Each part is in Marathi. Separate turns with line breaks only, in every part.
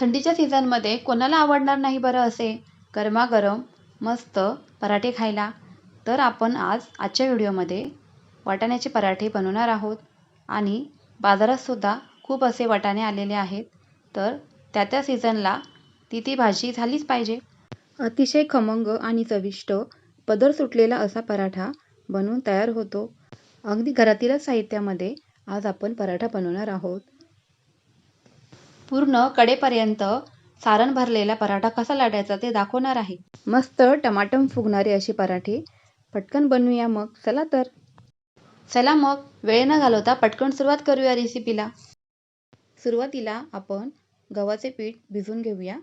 थंडीच्या सीझनमध्ये कोणाला आवडणार नाही बरं असे? गरमागरम मस्त पराठे खायला. तर आपण आज आजच्या व्हिडिओमध्ये वाटाण्याचे पराठे बनवणार आहोत. आणि बाजारातसुद्धा खूप असे वाटाणे आलेले आहेत. तर त्या त्या सीझनला ती ती भाजी झालीच पाहिजे. अतिशय खमंग आणि चविष्ट पदर सुटलेला असा पराठा बनवून तयार होतो. अगदी घरातीलच साहित्यामध्ये आज आपण पराठा बनवणार आहोत. पूर्ण कडेपर्यंत सारण भरलेला पराठा कसा लाटायचा ते दाखवणार आहे. मस्त टमाटम फुगणारे असे पराठे. पटकन बनवूया मग. चला तर. चला मग. वेळ न घालवता पटकन सुरुवात करूया रेसिपीला. सुरुवातीला आपण गव्हाचे पीठ भिजवून घेऊया.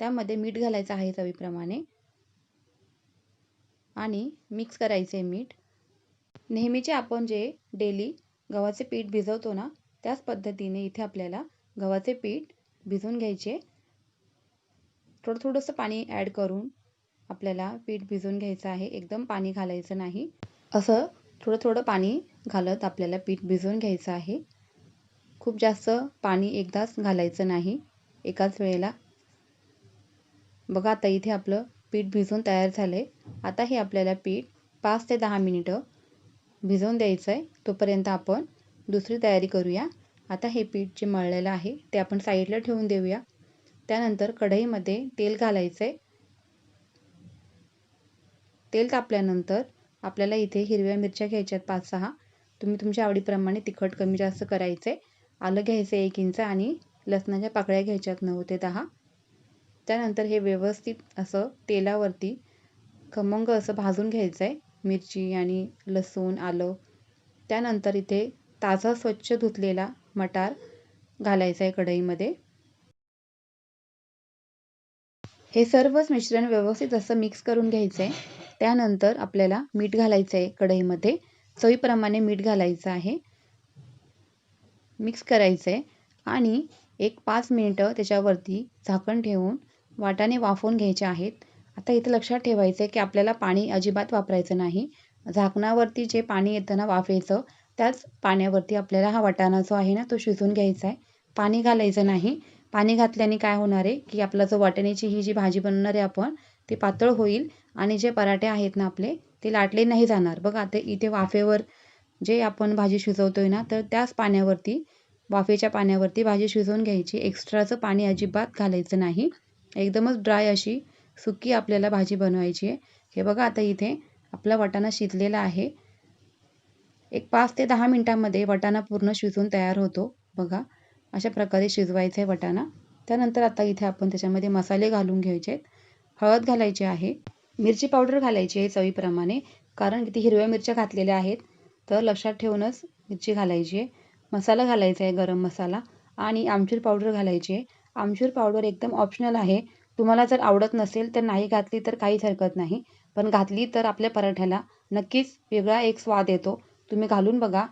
त्यामध्ये मीठ घालायचं आहे चवीप्रमाणे. आणि मिक्स करायचे मीठ. नेहमीचे आपण जे डेली गव्हाचे पीठ भिजवतो ना त्याच पद्धतीने इथे आपल्याला गव्हाचे पीठ भिजवून घ्यायचे. थोडं थोडंसं पाणी ॲड करून आपल्याला पीठ भिजवून घ्यायचं आहे. एकदम पाणी घालायचं नाही. असं थोडं थोडं पाणी घालत आपल्याला पीठ भिजवून घ्यायचं आहे. खूप जास्त पाणी एकदाच घालायचं नाही. एकाच वेळेला. बघा आता इथे आपलं पीठ भिजवून तयार झालं आहे आता हे आपल्याला पीठ पाच ते दहा मिनिटं भिजवून द्यायचं आहे तोपर्यंत आपण दुसरी तयारी करूया. आता हे पीठ जे मळलेलं आहे ते आपण साईडला ठेवून देऊया. त्यानंतर कढईमध्ये तेल घालायचं आहे तेल तापल्यानंतर आपल्याला इथे हिरव्या मिरच्या घ्यायच्या आहेत पाच सहा. तुम्ही तुमच्या आवडीप्रमाणे तिखट कमी जास्त करायचं आहे आलं घ्यायचं आहे एक इंच आणि लसणाच्या पाकळ्या घ्यायच्यात नऊ ते दहा. त्यानंतर हे व्यवस्थित असं तेलावरती खमंग असं भाजून घ्यायचं आहे मिरची आणि लसूण आलं. त्यानंतर इथे ताजा स्वच्छ धुतलेला मटार घालायचं आहे कढईमध्ये. हे सर्वच मिश्रण व्यवस्थित असं मिक्स करून घ्यायचं आहे. त्यानंतर आपल्याला मीठ घालायचं आहे कढईमध्ये. चवीप्रमाणे मीठ घालायचं आहे. मिक्स करायचं आहे. आणि एक पाच मिनिटं त्याच्यावरती झाकण ठेवून वाटाणे वाफवून घ्यायचे आहेत. आता इथं लक्षात ठेवायचं आहे की आपल्याला पाणी अजिबात वापरायचं नाही. झाकणावरती जे पाणी येतं ना वाफेचं त्याच पाण्यावरती आपल्याला हा वाटाणा जो आहे ना तो शिजून घ्यायचा आहे. पाणी घालायचं नाही. पाणी घातल्याने काय होणार आहे की आपला जो वाटाण्याची ही जी भाजी बनवणार आहे आपण ती पातळ होईल आणि जे पराठे आहेत ना आपले ते लाटले नाही जाणार. बघा आता इथे वाफेवर जे आपण भाजी शिजवतो आहे ना तर त्याच पाण्यावरती वाफेच्या पाण्यावरती भाजी शिजवून घ्यायची. एक्स्ट्राचं पाणी अजिबात घालायचं नाही. एकदमच ड्राय अशी सुकी आपल्याला भाजी बनवायची आहे. हे बघा आता इथे आपला वाटाणा शिजलेला आहे. एक पाच ते दहा मिनटामध्ये वाटाणा पूर्ण शिजून तयार होतो. बघा अशा प्रकारे शिजवायचं आहे वाटाणा. त्यानंतर आता इथे आपण त्याच्यामध्ये मसाले घालून घ्यायचे आहेत. हळद घालायची आहे. मिरची पावडर घालायची आहे चवीप्रमाणे कारण किती हिरव्या मिरच्या घातलेल्या आहेत. तर लक्षात ठेवूनच मिरची घालायची आहे. मसाला घालायचा आहे गरम मसाला आणि आमचूर पावडर घालायची आहे. आमचूर पावडर एकदम ऑप्शनल आहे. तुम्हाला जर आवडत नसेल तर नाही घातली तर काहीच हरकत नाही. पण घातली तर आपल्या पराठ्याला नक्कीच वेगळा एक स्वाद येतो. तुम्ही घालून बघा.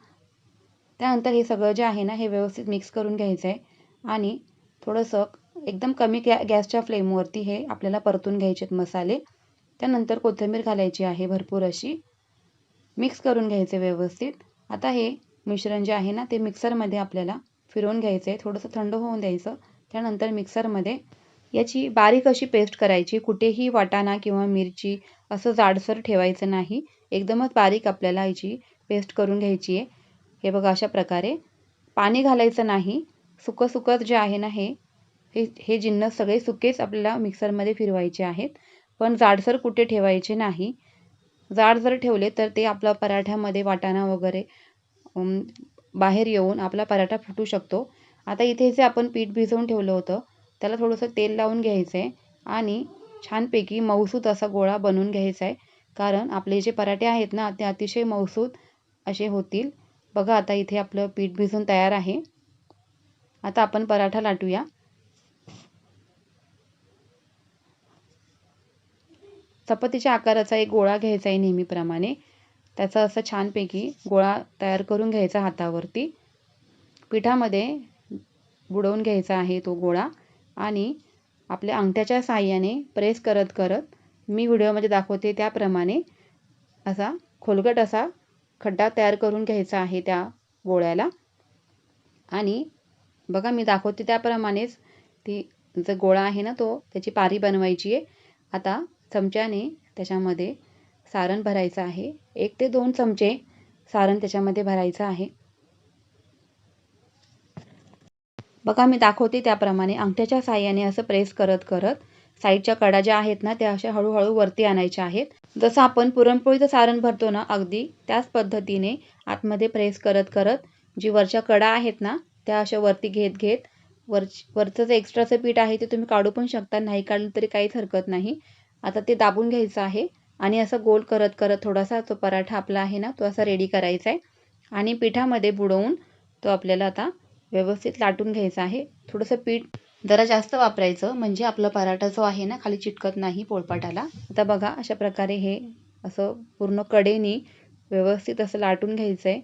त्यानंतर हे सगळं जे आहे ना हे व्यवस्थित मिक्स करून घ्यायचं आहे आणि थोडंसं एकदम कमी गॅ गॅसच्या फ्लेमवरती हे आपल्याला परतून घ्यायचे आहेत मसाले. त्यानंतर कोथिंबीर घालायची आहे भरपूर अशी. मिक्स करून घ्यायचे व्यवस्थित. आता हे मिश्रण जे आहे ना ते मिक्सरमध्ये आपल्याला फिरवून घ्यायचं आहे थोडंसं थंड होऊन द्यायचं. त्यानंतर मिक्सरमध्ये याची बारीक अशी पेस्ट करायची. कुठेही वाटाणा किंवा मिरची असं जाडसर ठेवायचं नाही. एकदमच बारीक आपल्याला याची पेस्ट करून घ्यायची आहे. हे बघा अशा प्रकारे. पाणी घालायचं नाही. सुकं सुकं जे आहे ना हे हे जिन्नस सगळे सुकेच आपल्याला मिक्सरमध्ये फिरवायचे आहेत. पण जाडसर कुठे ठेवायचे नाही. जाड जर ठेवले तर ते आपला पराठ्यामध्ये वाटाणा वगैरे बाहेर येऊन आपला पराठा फुटू शकतो. आता इथे जे आपण पीठ भिजवून ठेवलं होतं त्याला थोडंसं तेल लावून घ्यायचं आहे आणि छानपैकी मऊसूत असा गोळा बनवून घ्यायचा आहे कारण आपले जे पराठे आहेत ना ते अतिशय मऊसूत असे होतील. बघा आता इथे आपलं पीठ भिजून तयार आहे. आता आपण पराठा लाटूया. चपातीच्या आकाराचा एक गोळा घ्यायचा आहे नेहमीप्रमाणे. त्याचा असं छानपैकी गोळा तयार करून घ्यायचा हातावरती. पिठामध्ये बुडवून घ्यायचा आहे तो गोळा आणि आपल्या अंगठ्याच्या साहाय्याने प्रेस करत करत मी व्हिडिओमध्ये दाखवते त्याप्रमाणे असा खोलगट असा खड्डा तयार करून घ्यायचा आहे त्या गोळ्याला. आणि बघा मी दाखवते त्याप्रमाणेच ती जो गोळा आहे ना तो त्याची पारी बनवायची आहे. आता चमच्याने त्याच्यामध्ये सारण भरायचं आहे. एक ते दोन चमचे सारण त्याच्यामध्ये भरायचं आहे. बघा मी दाखवते त्याप्रमाणे. अंगठ्याच्या साह्याने असं प्रेस करत करत साईडच्या कडा ज्या आहेत ना त्या अशा हळूहळू वरती आणायच्या आहेत. जसं आपण पुरणपोळीचं सारण भरतो ना अगदी त्याच पद्धतीने आतमध्ये प्रेस करत करत जी वरच्या कडा आहेत ना त्या अशा वरती घेत घेत वर वरचं जे एक्स्ट्राचं पीठ आहे ते तुम्ही काढू पण शकता नाही काढलं तरी काहीच हरकत नाही. आता ते दाबून घ्यायचं आहे आणि असं गोल करत करत थोडासा तो पराठा आपला आहे ना तो असा रेडी करायचा आहे. आणि पिठामध्ये बुडवून तो आपल्याला आता व्यवस्थित लाटून घ्यायचा आहे. थोडंसं पीठ जरा जास्त वापरायचं म्हणजे आपला पराठा जो आहे ना खाली चिटकत नाही पोळपाटाला. आता बघा अशा प्रकारे हे असं पूर्ण कडेनी व्यवस्थित असं लाटून घ्यायचं आहे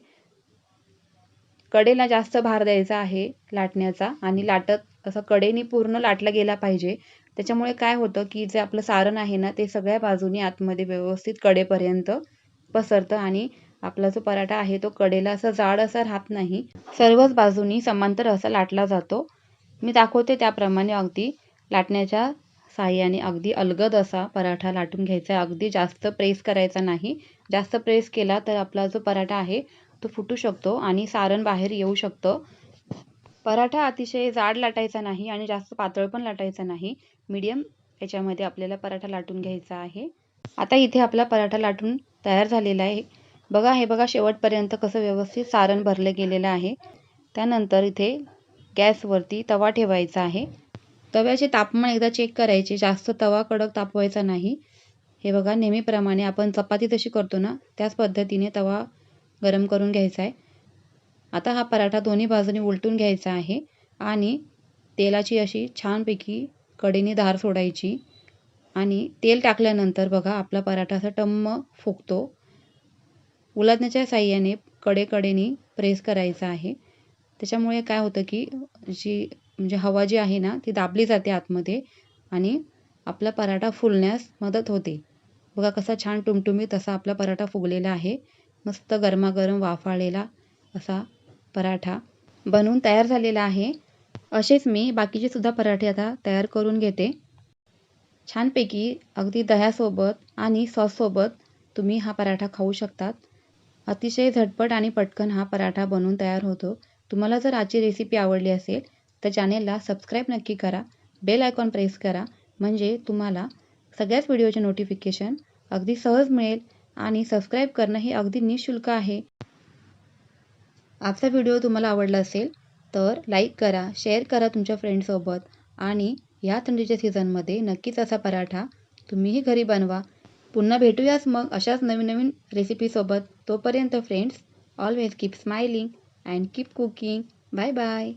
कडेला जास्त भार द्यायचा आहे लाटण्याचा आणि लाटत असं कडेने पूर्ण लाटला गेला पाहिजे. त्याच्यामुळे काय होतं की जे आपलं सारण आहे ना ते सगळ्या बाजूनी आतमध्ये व्यवस्थित कडेपर्यंत पसरतं आणि आपला जो पराठा आहे तो कडेला असा जाड असा राहत नाही. सर्वच बाजूनी समांतर असा लाटला जातो. मी दाखवते त्याप्रमाणे अगदी लाटण्याच्या साह्याने. अगदी अलगद असा पराठा लाटून घ्यायचा आहे. अगदी जास्त प्रेस करायचा नाही. जास्त प्रेस केला तर आपला जो पराठा आहे तो फुटू शकतो आणि सारण बाहेर येऊ शकतं. पराठा अतिशय जाड लाटायचा नाही आणि जास्त पातळ पण लाटायचा नाही. मीडियम याच्यामध्ये आपल्याला पराठा लाटून घ्यायचा आहे. आता इथे आपला पराठा लाटून तयार झालेला आहे. बघा हे बघा शेवटपर्यंत कसं व्यवस्थित सारण भरलं गेलेलं आहे. त्यानंतर इथे गॅसवरती तवा ठेवायचा आहे. तव्याचे तापमान एकदा चेक करायचे. जास्त तवा कडक तापवायचा नाही. हे बघा नेहमीप्रमाणे आपण चपाती तशी करतो ना त्याच पद्धतीने तवा गरम करून घ्यायचा आहे. आता हा पराठा दोन्ही बाजूनी उलटून घ्यायचा आहे आणि तेलाची अशी छानपैकी कडेने धार सोडायची आणि तेल टाकल्यानंतर बघा आपला पराठा असा टम्म फुगतो. उलटण्याच्या साह्याने कडेकडेने प्रेस करायचा आहे. त्याच्यामुळे काय होतं की जी म्हणजे हवा जी आहे ना ती दाबली जाते आतमध्ये आणि आपला पराठा फुलण्यास मदत होते. बघा कसा छान टुमटुमीत असा आपला पराठा फुगलेला आहे. मस्त गरमागरम वाफाळलेला असा पराठा बनवून तयार झालेला आहे. असेच मी बाकीचे सुद्धा पराठे आता तयार करून घेते. छानपैकी अगदी दह्यासोबत आणि सॉससोबत तुम्ही हा पराठा खाऊ शकतात. अतिशय झटपट आणि पटकन हा पराठा बनवून तयार होतो. तुम्हाला जर आजची रेसिपी आवडली असेल तर चॅनेलला सबस्क्राईब नक्की करा. बेल आयकॉन प्रेस करा. म्हणजे तुम्हाला सगळ्याच व्हिडिओचे नोटिफिकेशन अगदी सहज मिळेल आणि सबस्क्राईब करणं हे अगदी निशुल्क आहे. आजचा व्हिडिओ तुम्हाला आवडला असेल तर लाईक करा शेअर करा तुमच्या फ्रेंडसोबत आणि या थंडीच्या सीझनमध्ये नक्कीच असा पराठा तुम्हीही घरी बनवा. पुन्हा भेटूयाच मग अशाच नवीन नवीन रेसिपीसोबत तोपर्यंत friends always keep smiling and keep cooking. Bye bye.